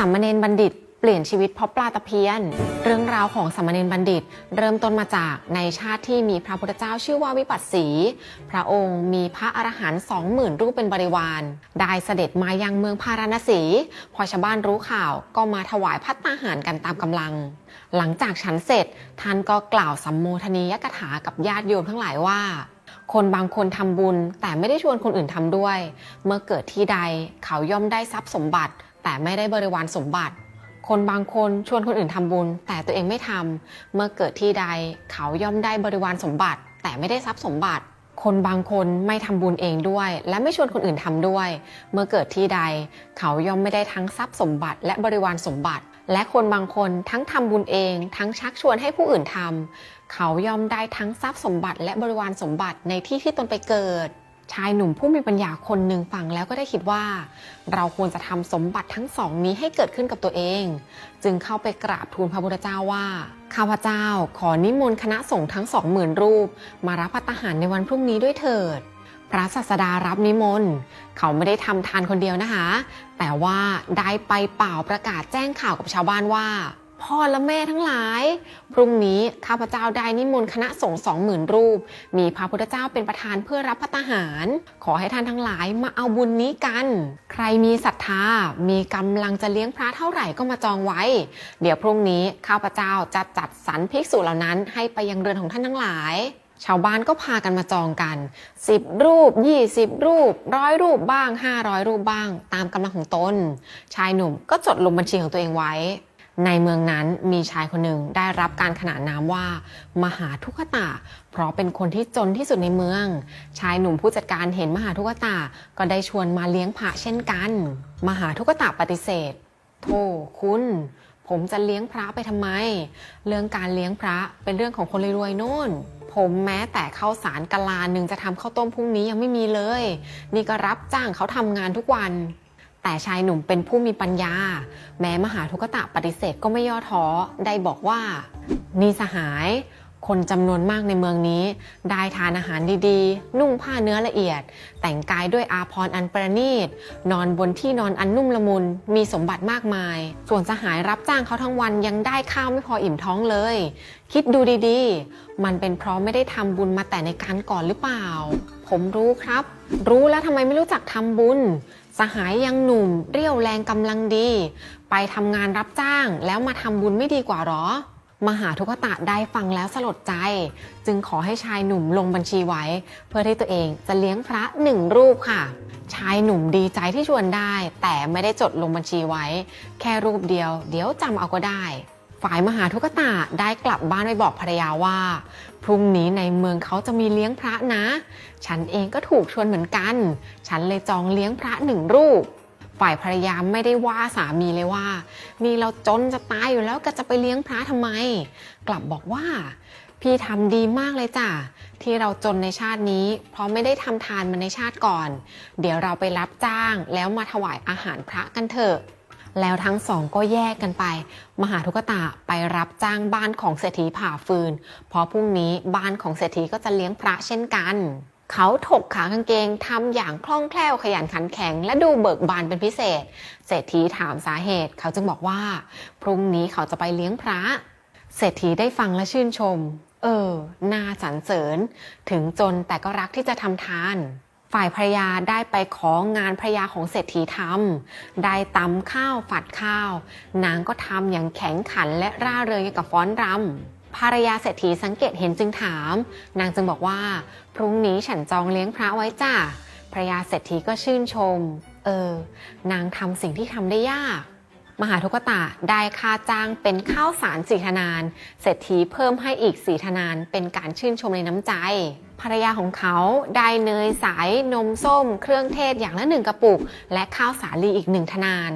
สามเณรบัณฑิตเปลี่ยนชีวิตเพราะปลาตะเพียน เรื่องราวของสามเณรบัณฑิต เริ่มต้นมาจากในชาติที่มีพระพุทธเจ้าชื่อว่าวิปัสสี พระองค์มีพระอรหันต์สองหมื่นรูปเป็นบริวาร ได้เสด็จมายังเมืองพาราณสี พอชาวบ้านรู้ข่าวก็มาถวายพัตตาหารกันตามกำลัง หลังจากฉันเสร็จท่านก็กล่าวสัมโมทนียกถากับญาติโยมทั้งหลายว่าคนบางคนทำบุญแต่ไม่ได้ชวนคนอื่นทำด้วย เมื่อเกิดที่ใดเขาย่อมได้ทรัพย์สมบัติ แต่ไม่ได้บริวารสมบัติ คนบางคนชวนคนอื่นทำบุญ แต่ตัวเองไม่ทำเมื่อเกิดที่ใดเขาย่อมได้บริวารสมบัติ แต่ไม่ได้ทรัพย์สมบัติ คนบางคนไม่ทำบุญเองด้วย และไม่ชวนคนอื่นทำด้วย เมื่อเกิดที่ใด เขาย่อมไม่ได้ทั้งทรัพย์สมบัติ และบริวารสมบัติ และคนบางคนทั้งทำบุญเอง ทั้งชักชวนให้ผู้อื่นทำเขาย่อมได้ทั้งทรัพย์สมบัติ และบริวารสมบัติในที่ที่ตนไปเกิด ชายหนุ่มผู้มีปัญญาคนหนึ่งฟังแล้วก็ได้คิดว่า เราควรจะทำสมบัติทั้งสองนี้ให้เกิดขึ้นกับตัวเอง จึงเข้าไปกราบทูลพระพุทธเจ้าว่า ข้าพเจ้าขอนิมนต์คณะสงฆ์ทั้งสองหมื่นรูป มารับพัตตาหารในวันพรุ่งนี้ด้วยเถิด พระศาสดารับนิมนต์ เขาไม่ได้ทำทานคนเดียวนะคะ แต่ว่าได้ไปเป่าประกาศแจ้งข่าวกับชาวบ้านว่า พ่อและแม่ทั้งหลาย พรุ่งนี้ข้าพเจ้าได้นิมนต์คณะสงฆ์สองหมื่นรูป มีพระพุทธเจ้าเป็นประธานเพื่อรับพัตตาหาร ขอให้ท่านทั้งหลายมาเอาบุญนี้กัน ใครมีศรัทธา มีกำลังจะเลี้ยงพระเท่าไหร่ก็มาจองไว้ เดี๋ยวพรุ่งนี้ข้าพเจ้าจะจัดสรรภิกษุเหล่านั้น ให้ไปยังเรือนของท่านทั้งหลายชาวบ้านก็พากันมาจองกัน 10 รูป 20 รูปร้อยรูปบ้าง 500 รูปบ้าง ตามกำลังของตน ชายหนุ่มก็จดลงบัญชีของตัวเองไว้ ในเมืองนั้นมีชายคนหนึ่งได้รับการขนานนามว่า มหาทุกขตา เพราะเป็นคนที่จนที่สุดในเมือง ชายหนุ่มผู้จัดการเห็นมหาทุกขตา ก็ได้ชวนมาเลี้ยงพระเช่นกัน มหาทุกขตาปฏิเสธโธ่คุณผมจะเลี้ยงพระไปทำไม เรื่องการเลี้ยงพระเป็นเรื่องของคนรวยๆโน่น ผมแม้แต่ข้าวสารกะลาหนึ่งจะทำข้าวต้มพรุ่งนี้ยังไม่มีเลย นี่ก็รับจ้างเขาทำงานทุกวัน แต่ชายหนุ่มเป็นผู้มีปัญญา แม้มหาทุกตะปฏิเสธก็ไม่ย่อท้อ ได้บอกว่า นี่สหาย คนจำนวนมากในเมืองนี้ ได้ทานอาหารดีๆ นุ่งผ้าเนื้อละเอียด แต่งกายด้วยอาภรณ์อันประณีต นอนบนที่นอนอันนุ่มละมุน มีสมบัติมากมาย ส่วนสหายรับจ้างเขาทั้งวันยังได้ข้าวไม่พออิ่มท้องเลย คิดดูดีๆ มันเป็นเพราะไม่ได้ทำบุญมาแต่ในการก่อนหรือเปล่า ผมรู้ครับ รู้แล้วทำไมไม่รู้จักทำบุญ สหายยังหนุ่ม เรี่ยวแรงกำลังดี ไปทำงานรับจ้าง แล้วมาทำบุญไม่ดีกว่าหรอ มหาทุกตะได้ฟังแล้วสลดใจ จึงขอให้ชายหนุ่มลงบัญชีไว้ เพื่อที่ตัวเองจะเลี้ยงพระหนึ่งรูปค่ะ ชายหนุ่มดีใจที่ชวนได้ แต่ไม่ได้จดลงบัญชีไว้ แค่รูปเดียว เดี๋ยวจำเอาก็ได้ ฝ่ายมหาทุกตะได้กลับบ้านไปบอกภรรยาว่า พรุ่งนี้ในเมืองเขาจะมีเลี้ยงพระนะ ฉันเองก็ถูกชวนเหมือนกัน ฉันเลยจองเลี้ยงพระหนึ่งรูป ฝ่ายภรรยาไม่ได้ว่าสามีเลยว่า นี่เราจนจะตายอยู่แล้วก็จะไปเลี้ยงพระทำไม กลับบอกว่า พี่ทำดีมากเลยจ้ะที่เราจนในชาตินี้ เพราะไม่ได้ทำทานมาในชาติก่อน เดี๋ยวเราไปรับจ้างแล้วมาถวายอาหารพระกันเถอะ แล้วทั้งสองก็แยกกันไป มหาทุกตะไปรับจ้างบ้านของเศรษฐีผ่าฟืน เพราะพรุ่งนี้บ้านของเศรษฐีก็จะเลี้ยงพระเช่นกัน เขาถกขากางเกงทำอย่างคล่องแคล่วขยันขันแข็ง และดูเบิกบานเป็นพิเศษ เศรษฐีถามสาเหตุ เขาจึงบอกว่า พรุ่งนี้เขาจะไปเลี้ยงพระ เศรษฐีได้ฟังและชื่นชม เออ น่าสรรเสริญ ถึงจนแต่ก็รักที่จะทำทาน ฝ่ายภรรยาได้ไปของานภรรยาของเศรษฐีทำได้ตำข้าวฝัดข้าว นางก็ทำอย่างแข็งขันและร่าเริงกับฟ้อนรำภรรยาเศรษฐีสังเกตเห็นจึงถาม นางจึงบอกว่า พรุ่งนี้ฉันจองเลี้ยงพระไว้จ้ะภรรยาเศรษฐีก็ชื่นชม เออ นางทำสิ่งที่ทำได้ยาก มหาทุกตะได้ค่าจ้างเป็นข้าวสารสีธนาน เศรษฐีเพิ่มให้อีกสีธนาน เป็นการชื่นชมในน้ำใจ ภรรยาของเขาได้เนยใสนมส้ม เครื่องเทศอย่างละหนึ่งกระปุก และข้าวสาลีอีกหนึ่งธนาน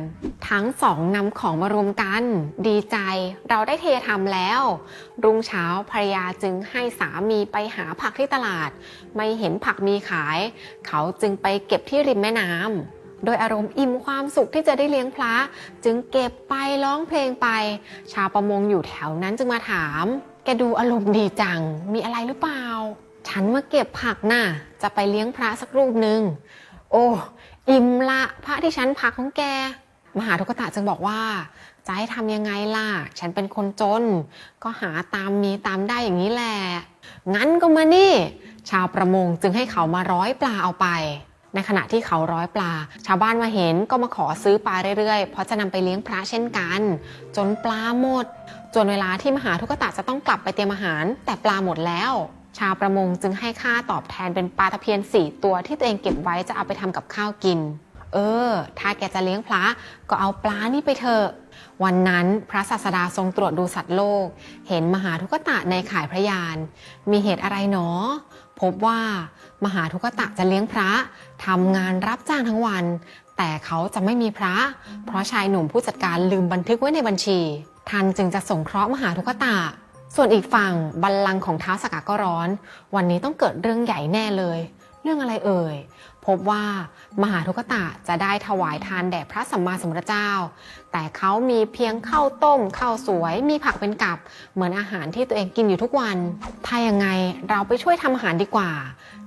ทั้งสองนำของมารวมกัน ดีใจเราได้เททำแล้ว รุ่งเช้าภรรยาจึงให้สามีไปหาผักที่ตลาด ไม่เห็นผักมีขาย เขาจึงไปเก็บที่ริมแม่น้ำ โดยอารมณ์อิ่มความสุขที่จะได้เลี้ยงพระ จึงเก็บไปร้องเพลงไป ชาวประมงอยู่แถวนั้นจึงมาถาม แกดูอารมณ์ดีจัง มีอะไรหรือเปล่า ฉันมาเก็บผักน่ะ จะไปเลี้ยงพระสักรูปหนึ่งโอ้อิ่มละพระที่ฉันพักของแก มหาทุกตะจึงบอกว่าจะให้ทำยังไงล่ะ ฉันเป็นคนจน ก็หาตามมีตามได้อย่างนี้แหละ งั้นก็มานี่ ชาวประมงจึงให้เขามาร้อยปลาเอาไป ในขณะที่เขาร้อยปลา ชาวบ้านมาเห็นก็มาขอซื้อปลาเรื่อยๆ เพราะจะนำไปเลี้ยงพระเช่นกัน จนปลาหมด จนเวลาที่มหาทุกตะจะต้องกลับไปเตรียมอาหาร แต่ปลาหมดแล้ว ชาวประมงจึงให้ค่าตอบแทนเป็นปลาตะเพียนสี่ตัวที่ตัวเองเก็บไว้จะเอาไปทำกับข้าวกิน เออ ถ้าแกจะเลี้ยงพระก็เอาปลานี่ไปเถอะวันนั้นพระศาสดาทรงตรวจดูสัตว์โลก เห็นมหาทุกตะในข่ายพระยาน มีเหตุอะไรหนอ พบว่ามหาทุกตะจะเลี้ยงพระทำงานรับจ้างทั้งวัน แต่เขาจะไม่มีพระ เพราะชายหนุ่มผู้จัดการลืมบันทึกไว้ในบัญชี ท่านจึงจะสงเคราะห์มหาทุกตะ ส่วนอีกฝั่งบัลลังก์ของท้าวสกาก็ร้อน วันนี้ต้องเกิดเรื่องใหญ่แน่เลย เรื่องอะไรเอ่ย พบว่ามหาทุกตะจะได้ถวายทานแด่พระสัมมาสัมพุทธเจ้า แต่เขามีเพียงข้าวต้มข้าวสวย มีผักเป็นกับ เหมือนอาหารที่ตัวเองกินอยู่ทุกวัน ถ้ายังไงเราไปช่วยทำอาหารดีกว่า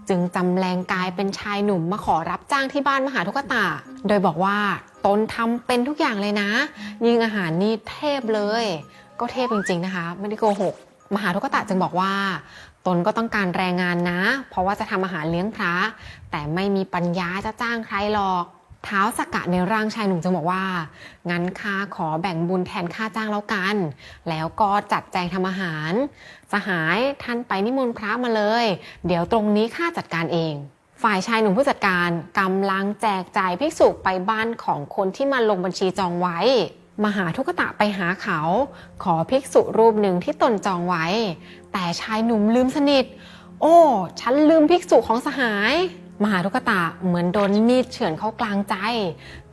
จึงจำแรงกายเป็นชายหนุ่มมาขอรับจ้างที่บ้านมหาทุกตะ โดยบอกว่าตนทำเป็นทุกอย่างเลยนะ ยิ่งอาหารนี่เทพเลย ก็เทพจริงๆนะคะ ไม่ได้โกหกมหาทุกตะจึงบอกว่า ตนก็ต้องการแรงงานนะ เพราะว่าจะทำอาหารเลี้ยงพระ แต่ไม่มีปัญญาจะจ้างใครหรอก เท้าสกกะในร่างชายหนุ่มจึงบอกว่า งั้นข้าขอแบ่งบุญแทนค่าจ้างแล้วกัน แล้วก็จัดแจงทำอาหาร สหายท่านไปนิมนต์พระมาเลย เดี๋ยวตรงนี้ข้าจัดการเอง ฝ่ายชายหนุ่มผู้จัดการกำลังแจกจ่ายภิกษุไปบ้านของคนที่มาลงบัญชีจองไว้ มหาทุกตะไปหาเขา ขอภิกษุรูปหนึ่งที่ตนจองไว้ แต่ชายหนุ่มลืมสนิท โอ้ ฉันลืมภิกษุของสหาย มหาทุกตะเหมือนโดนมีดเฉือนเข้ากลางใจ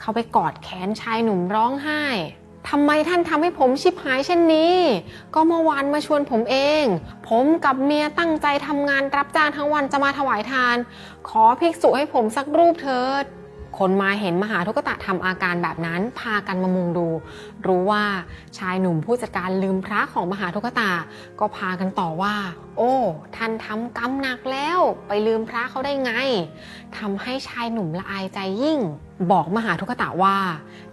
เขาไปกอดแขนชายหนุ่มร้องไห้ทำไมท่านทำให้ผมชิบหายเช่นนี้ ก็เมื่อวานมาชวนผมเอง ผมกับเมียตั้งใจทำงานรับจ้างทั้งวันจะมาถวายทาน ขอภิกษุให้ผมสักรูปเถิด คนมาเห็นมหาทุกตะทำอาการแบบนั้นพากันมามุงดู รู้ว่าชายหนุ่มผู้จัดการลืมพระของมหาทุกตะก็พากันต่อว่า โอ้ ท่านทำกรรมหนักแล้ว ไปลืมพระเขาได้ไงทำให้ชายหนุ่มละอายใจยิ่ง บอกมหาทุกตะว่า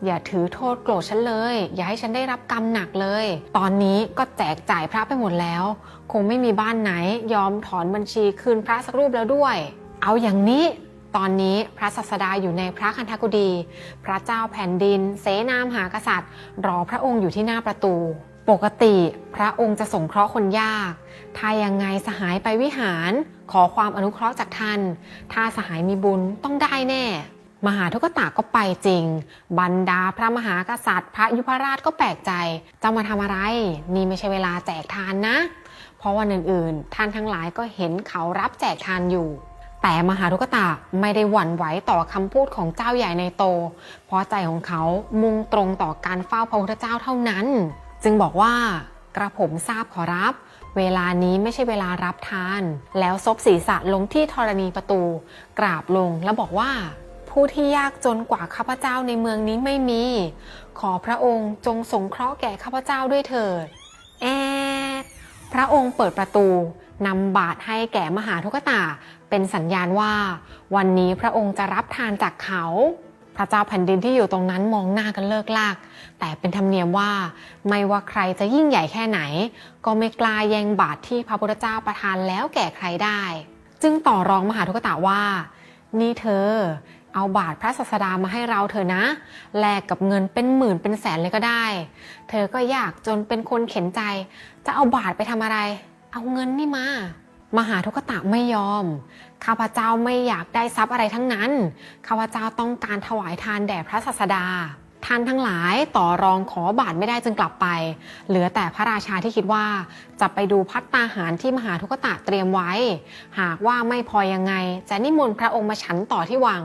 อย่าถือโทษโกรธฉันเลย อย่าให้ฉันได้รับกรรมหนักเลย ตอนนี้ก็แจกจ่ายพระไปหมดแล้ว คงไม่มีบ้านไหน ยอมถอนบัญชีคืนพระสักรูปแล้วด้วย เอาอย่างนี้ ตอนนี้พระศัสดาอยู่ในพระคันธกุฎีพระเจ้าแผ่นดิน เสนามหากษัตริย์ รอพระองค์อยู่ที่หน้าประตู ปกติพระองค์จะสงเคราะห์คนยาก ถ้ายังไงสหายไปวิหาร ขอความอนุเคราะห์จากท่าน ถ้าสหายมีบุญต้องได้แน่ มหาทุกตะก็ไปจริง บรรดาพระมหากษัตริย์ พระยุพราชก็แปลกใจจะมาทำอะไร นี่ไม่ใช่เวลาแจกทานนะ เพราะวันอื่นๆ ท่านทั้งหลายก็เห็นเขารับแจกทานอยู่ แต่มหาทุกตะไม่ได้หวั่นไหวต่อคำพูดของเจ้าใหญ่ในโต เพราะใจของเขามุ่งตรงต่อการเฝ้าพระพุทธเจ้าเท่านั้น จึงบอกว่ากระผมทราบขอรับ เวลานี้ไม่ใช่เวลารับทาน แล้วซบศีรษะลงที่ธรณีประตู กราบลงแล้วบอกว่า ผู้ที่ยากจนกว่าข้าพเจ้าในเมืองนี้ไม่มี ขอพระองค์จงสงเคราะห์แก่ข้าพเจ้าด้วยเถิดแอดพระองค์เปิดประตูนำบาตรให้แก่มหาทุกตา เป็นสัญญาณว่า วันนี้พระองค์จะรับทานจากเขา พระเจ้าแผ่นดินที่อยู่ตรงนั้นมองหน้ากันเลิกลาก แต่เป็นธรรมเนียมว่า ไม่ว่าใครจะยิ่งใหญ่แค่ไหน ก็ไม่กล้าแย่งบาตรที่พระพุทธเจ้าประทานแล้วแก่ใครได้ จึงต่อรองมหาทุกตาว่า นี่เธอ เอาบาตรพระศาสดามาให้เราเถอะนะ แลกกับเงินเป็นหมื่นเป็นแสนเลยก็ได้ เธอก็อยากจนเป็นคนเข็นใจ จะเอาบาตรไปทำอะไร เอาเงินนี่มา มหาทุกตะไม่ยอม ข้าพเจ้าไม่อยากได้ทรัพย์อะไรทั้งนั้น ข้าพเจ้าต้องการถวายทานแด่พระศาสดา ท่านทั้งหลายต่อรองขอบาทไม่ได้จึงกลับไป เหลือแต่พระราชาที่คิดว่า จะไปดูพัตตาหารที่มหาทุกตะเตรียมไว้ หากว่าไม่พอยังไง จะนิมนต์พระองค์มาฉันต่อที่วัง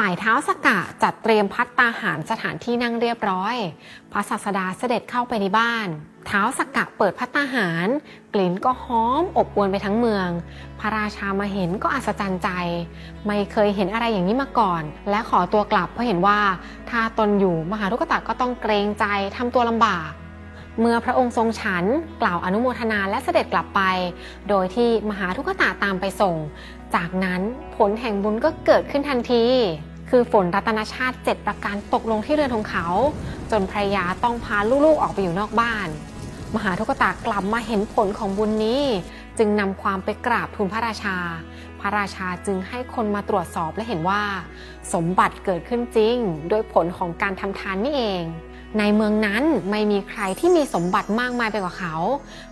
ฝ่ายเท้าสกกะจัดเตรียมพัตตาหารสถานที่นั่งเรียบร้อย พระศาสดาเสด็จเข้าไปในบ้าน เท้าสกกะเปิดพัตตาหาร กลิ่นก็หอมอบอวลไปทั้งเมือง พระราชามาเห็นก็อัศจรรย์ใจ ไม่เคยเห็นอะไรอย่างนี้มาก่อน และขอตัวกลับเพราะเห็นว่าถ้าตนอยู่มหาทุกตะก็ต้องเกรงใจทำตัวลำบากเมื่อพระองค์ทรงฉันกล่าวอนุโมทนาและเสด็จกลับไป โดยที่มหาทุกตะตามไปส่ง จากนั้นผลแห่งบุญก็เกิดขึ้นทันที คือฝนรัตนชาติ 7 ประการตกลงที่เรือนของเขา จนภรยาต้องพาลูกๆออกไปอยู่นอกบ้าน มหาทุกตากลับมาเห็นผลของบุญนี้ จึงนำความไปกราบทูลพระราชา พระราชาจึงให้คนมาตรวจสอบและเห็นว่า สมบัติเกิดขึ้นจริงโดยผลของการทำทานนี่เองในเมืองนั้นไม่มีใครที่มีสมบัติมากมายไปกว่าเขา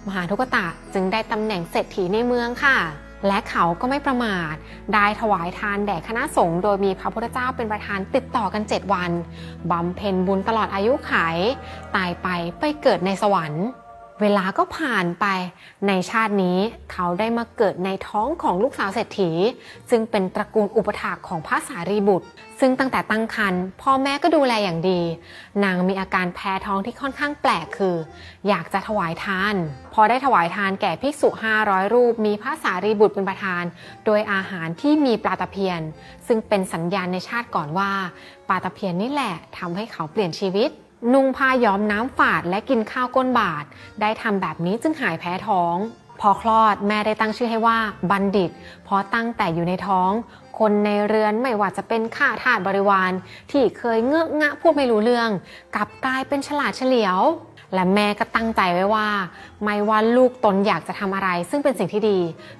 มหาทุกตะจึงได้ตำแหน่งเศรษฐีในเมืองค่ะ และเขาก็ไม่ประมาท ได้ถวายทานแด่คณะสงฆ์โดยมีพระพุทธเจ้าเป็นประธานติดต่อกัน 7 วันบำเพ็ญบุญตลอดอายุไข ตายไปไปเกิดในสวรรค์ เวลาก็ผ่านไปในชาตินี้เขาได้มาเกิดในท้องของลูกสาวเศรษฐี ซึ่งเป็นตระกูลอุปถากของพระสารีบุตร ซึ่งตั้งแต่ตั้งครรภ์พ่อแม่ก็ดูแลอย่างดี นางมีอาการแพ้ท้องที่ค่อนข้างแปลกคือ อยากจะถวายทาน พอได้ถวายทานแก่ภิกษุ 500 รูป มีพระสารีบุตรเป็นประธาน โดยอาหารที่มีปลาตะเพียน ซึ่งเป็นสัญญาณในชาติก่อนว่าปลาตะเพียนนี่แหละทำให้เขาเปลี่ยนชีวิต นุ่งผ้าย้อมน้ำฝาดและกินข้าวก้นบาท ได้ทำแบบนี้จึงหายแพ้ท้อง พอคลอดแม่ได้ตั้งชื่อให้ว่าบัณฑิต เพราะตั้งแต่อยู่ในท้อง คนในเรือนไม่ว่าจะเป็นข้าทาสบริวาร ที่เคยเงอะงะพูดไม่รู้เรื่อง กลับกลายเป็นฉลาดเฉลียว และแม่ก็ตั้งใจไว้ว่า ไม่ว่าลูกตนอยากจะทำอะไร ซึ่งเป็นสิ่งที่ดี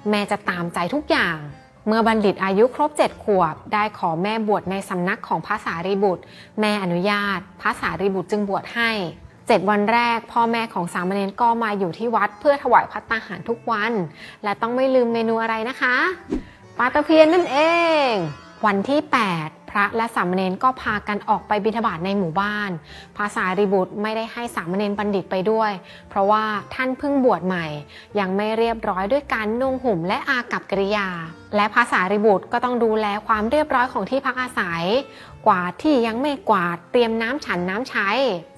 แม่จะตามใจทุกอย่าง เมื่อบัณฑิตอายุครบ7ขวบ ได้ขอแม่บวชในสำนักของพระสารีบุตร แม่อนุญาต พระสารีบุตรจึงบวชให้7วันแรก พ่อแม่ของสามเณรก็มาอยู่ที่วัดเพื่อถวายพัตตาหารทุกวัน และต้องไม่ลืมเมนูอะไรนะคะปลาตะเพียนนั่นเอง วันที่ 8 ระและสามเณรก็พากันออกไปบิณฑบาตในหมู่บ้านพระสารีบุตรไม่ได้ให้สามเณรบัณฑิตไปด้วย เพราะว่าท่านเพิ่งบวชใหม่ ยังไม่เรียบร้อยด้วยการนุ่งห่มและอากับกิริยา และพระสารีบุตรก็ต้องดูแลความเรียบร้อยของที่พักอาศัย กวาดที่ยังไม่กวาดเตรียมน้ำฉันน้ำใช้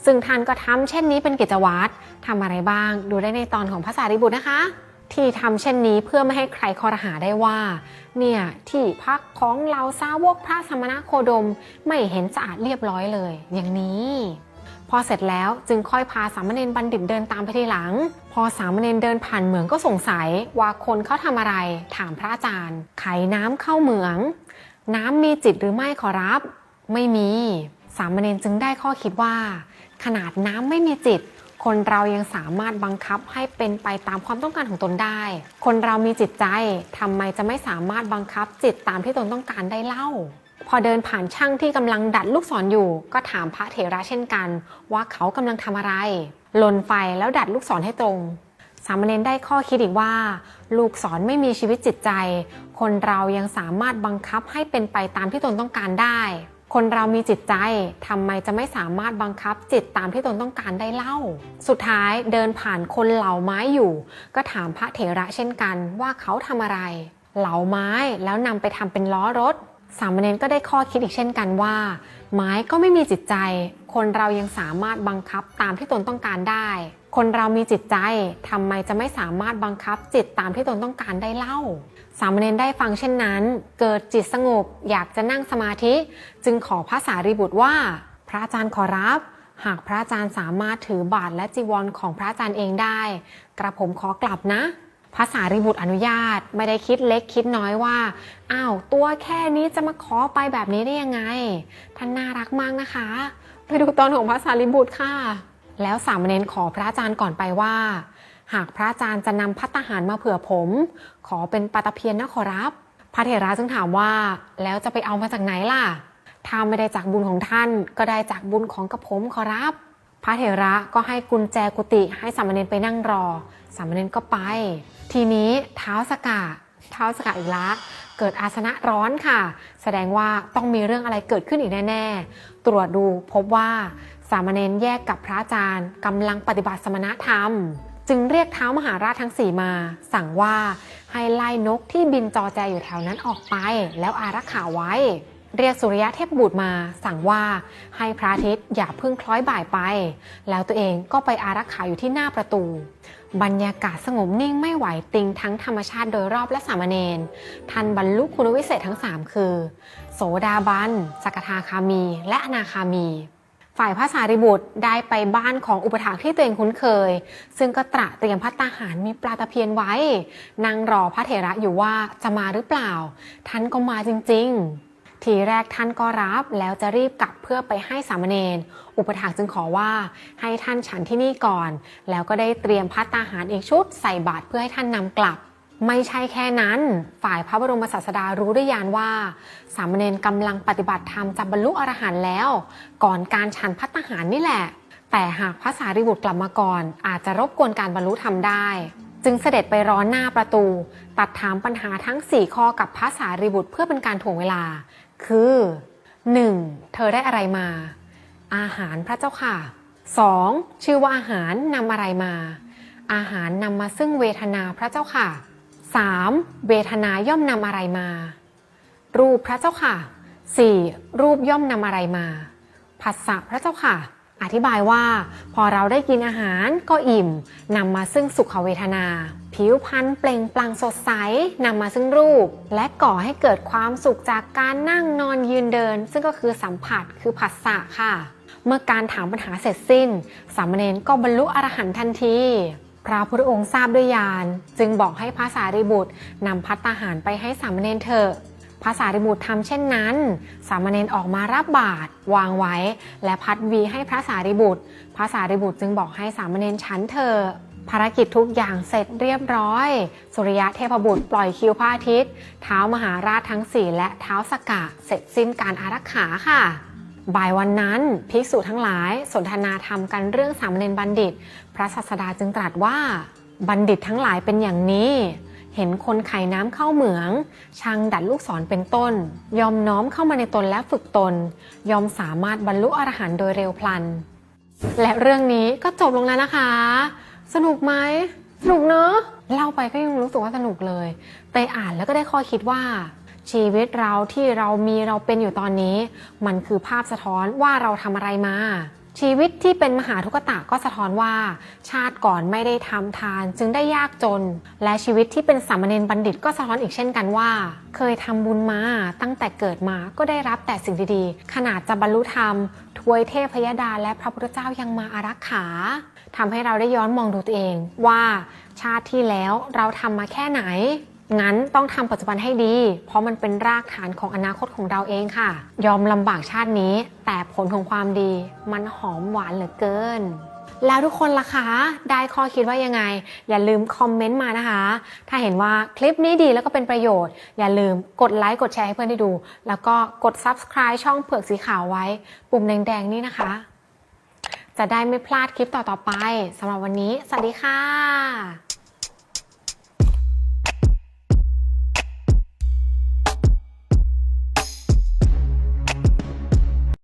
ซึ่งท่านก็ทำเช่นนี้เป็นกิจวัตรทำอะไรบ้าง ดูได้ในตอนของพระสารีบุตรนะคะ ที่ทำเช่นนี้เพื่อไม่ให้ใครคอรหาได้ว่า เนี่ยที่พักของเราสาวกพระสมณโคดมไม่เห็นสะอาดเรียบร้อยเลย อย่างนี้ พอเสร็จแล้วจึงค่อยพาสามเณรบัณฑิตเดินตามไปทีหลัง พอสามเณรเดินผ่านเหมืองก็สงสัยว่าคนเขาทำอะไร ถามพระอาจารย์ ไขน้ำเข้าเหมือง น้ำมีจิตหรือไม่ขอรับ ไม่มี สามเณรจึงได้ข้อคิดว่า ขนาดน้ำไม่มีจิต คนเรายังสามารถบังคับให้เป็นไปตามความต้องการของตนได้ คนเรามีจิตใจทำไมจะไม่สามารถบังคับจิตตามที่ตนต้องการได้เล่า พอเดินผ่านช่างที่กำลังดัดลูกศรออยู่ ก็ถามพระเถระเช่นกัน ว่าเขากำลังทำอะไรลนไฟแล้วดัดลูกศรให้ตรง สามเณรได้ข้อคิดอีกว่า ลูกศรไม่มีชีวิตจิตใจ คนเรายังสามารถบังคับให้เป็นไปตามที่ตนต้องการได้ คนเรามีจิตใจทำไมจะไม่สามารถบังคับจิตตามที่ตนต้องการได้เล่า สุดท้ายเดินผ่านคนเหล่าไม้อยู่ ก็ถามพระเถระเช่นกันว่าเขาทำอะไร เหล่าไม้แล้วนำไปทำเป็นล้อรถ สามเณรก็ได้ข้อคิดอีกเช่นกันว่า ไม้ก็ไม่มีจิตใจ คนเรายังสามารถบังคับตามที่ตนต้องการได้ คนเรามีจิตใจทำไมจะไม่สามารถบังคับจิตตามที่ตนต้องการได้เล่า สามเณรได้ฟังเช่นนั้น เกิดจิตสงบอยากจะนั่งสมาธิ จึงขอพระสารีบุตรว่า พระอาจารย์ขอรับ หากพระอาจารย์สามารถถือบาทและจีวรของพระอาจารย์เองได้ กระผมขอกลับนะพระสารีบุตรอนุญาตไม่ได้คิดเล็กคิดน้อยว่าอ้าวตัวแค่นี้จะมาขอไปแบบนี้ได้ยังไง ท่านน่ารักมากนะคะ ไปดูตอนของพระสารีบุตรค่ะ แล้วสามเณรขอพระอาจารย์ก่อนไปว่า หากพระอาจารย์จะนำพัตตาหารมาเผื่อผม ขอเป็นปาตะเพียนนะขอรับ พระเถระจึงถามว่าแล้วจะไปเอามาจากไหนล่ะ ถ้าไม่ได้จากบุญของท่าน ก็ได้จากบุญของกระผมขอรับ พระเถระก็ให้กุญแจกุฏิให้สามเณรไปนั่งรอ สามเณรก็ไป ทีนี้เท้าสกะเท้าสกะอีกละเกิดอาสนะร้อนค่ะ แสดงว่าต้องมีเรื่องอะไรเกิดขึ้นอีกแน่ ๆ ตรวจดูพบว่าสามเณรแยกกับพระอาจารย์กำลังปฏิบัติสมณธรรม จึงเรียกเท้ามหาราชทั้งสี่มา สั่งว่าให้ไล่นกที่บินจอแจอยู่แถวนั้นออกไป แล้วอารักขาไว้ เรียกสุริยะเทพบุตรมา สั่งว่าให้พระอาทิตย์อย่าเพิ่งคล้อยบ่ายไป แล้วตัวเองก็ไปอารักขาอยู่ที่หน้าประตู บรรยากาศสงบนิ่งไม่ไหวติงทั้งธรรมชาติโดยรอบและสามเณรทันบรรลุคุณวิเศษทั้ง 3 คือ โสดาบันสกทาคามี และอนาคามี ฝ่ายพระสารีบุตรได้ไปบ้านของอุปถากที่ตัวเองคุ้นเคย ซึ่งก็ตระเตรียมพัตตาหารมีปลาตะเพียนไว้ นั่งรอพระเถระอยู่ว่าจะมาหรือเปล่า ท่านก็มาจริง ๆ ทีแรกท่านก็รับแล้วจะรีบกลับเพื่อไปให้สามเณรอุปถากจึงขอว่าให้ท่านฉันที่นี่ก่อน แล้วก็ได้เตรียมพัตตาหารอีกชุดใส่บาตรเพื่อให้ท่านนำกลับ ไม่ใช่แค่นั้น ฝ่ายพระบรมศาสดารู้ได้ยาณว่า สามเณรกำลังปฏิบัติธรรมจะบรรลุอรหันต์แล้ว ก่อนการฉันพัตหารนี่แหละ แต่หากพระสารีบุตรกลับมาก่อน อาจจะรบกวนการบรรลุธรรมได้ จึงเสด็จไปร้อนหน้าประตู ตัดถามปัญหาทั้ง 4 ข้อกับพระสารีบุตรเพื่อเป็นการถ่วงเวลา คือ 1. เธอได้อะไรมา อาหารพระเจ้าค่ะ 2. ชื่อว่าอาหารนำอะไรมา อาหารนำมาซึ่งเวทนาพระเจ้าค่ะ 3. เวทนาย่อมนำอะไรมา รูปพระเจ้าค่ะ 4. รูปย่อมนำอะไรมาผัสสะพระเจ้าค่ะ อธิบายว่า พอเราได้กินอาหารก็อิ่มนำมาซึ่งสุขเวทนา ผิวพรรณเปล่งปลั่งสดใสนำมาซึ่งรูป และก่อให้เกิดความสุขจากการนั่งนอนยืนเดิน ซึ่งก็คือสัมผัสคือผัสสะค่ะ เมื่อการถามปัญหาเสร็จสิ้นสามเณรก็บรรลุอรหันต์ทันที พระพุทธองค์ทราบด้วยญาณจึงบอกให้พระสารีบุตรนำพัตตาหารไปให้สามเณรเถอะพระสารีบุตรทำเช่นนั้น สามเณรออกมารับบาตรวางไว้ และพัดวีให้พระสารีบุตร พระสารีบุตรจึงบอกให้สามเณรฉันเถอะภารกิจทุกอย่างเสร็จเรียบร้อย สุริยะเทพบุตรปล่อยคิวพระอาทิตย์ เท้ามหาราชทั้งสี่และเท้าสกะเสร็จสิ้นการอารักขาค่ะ บ่ายวันนั้นภิกษุทั้งหลายสนทนาธรรมกันเรื่องสามเณรบัณฑิต พระศาสดาจึงตรัสว่าบัณฑิตทั้งหลายเป็นอย่างนี้ เห็นคนไข่น้ำเข้าเหมือง ช่างดัดลูกศรเป็นต้น ยอมน้อมเข้ามาในตนและฝึกตน ยอมสามารถบรรลุอรหันต์โดยเร็วพลัน และเรื่องนี้ก็จบลงแล้วนะคะ สนุกไหมสนุกเนอะเล่าไปก็ยังรู้สึกว่าสนุกเลยไปอ่านแล้วก็ได้ข้อคิดว่า ชีวิตเราที่เรามีเราเป็นอยู่ตอนนี้ มันคือภาพสะท้อนว่าเราทำอะไรมา ชีวิตที่เป็นมหาทุกตะก็สะท้อนว่า ชาติก่อนไม่ได้ทำทาน จึงได้ยากจน และชีวิตที่เป็นสามเณรบัณฑิตก็สะท้อนอีกเช่นกันว่า เคยทำบุญมาตั้งแต่เกิดมาก็ได้รับแต่สิ่งดีๆ ขนาดจะบรรลุธรรมทวยเทพยดาและพระพุทธเจ้ายังมาอารักขาทำให้เราได้ย้อนมองดูตัวเองว่าชาติที่แล้วเราทำมาแค่ไหน งั้นต้องทำปัจจุบันให้ดี เพราะมันเป็นรากฐานของอนาคตของเราเองค่ะ ยอมลำบากชาตินี้ แต่ผลของความดี มันหอมหวานเหลือเกิน แล้วทุกคนล่ะคะ ได้ข้อคิดว่ายังไง อย่าลืมคอมเมนต์มานะคะ ถ้าเห็นว่าคลิปนี้ดีแล้วก็เป็นประโยชน์ อย่าลืมกดไลค์กดแชร์ให้เพื่อนได้ดู แล้วก็กด subscribe ช่องเผือกสีขาวไว้ ปุ่มแดงๆนี่นะคะ จะได้ไม่พลาดคลิปต่อๆไปสำหรับวันนี้ สวัสดีค่ะ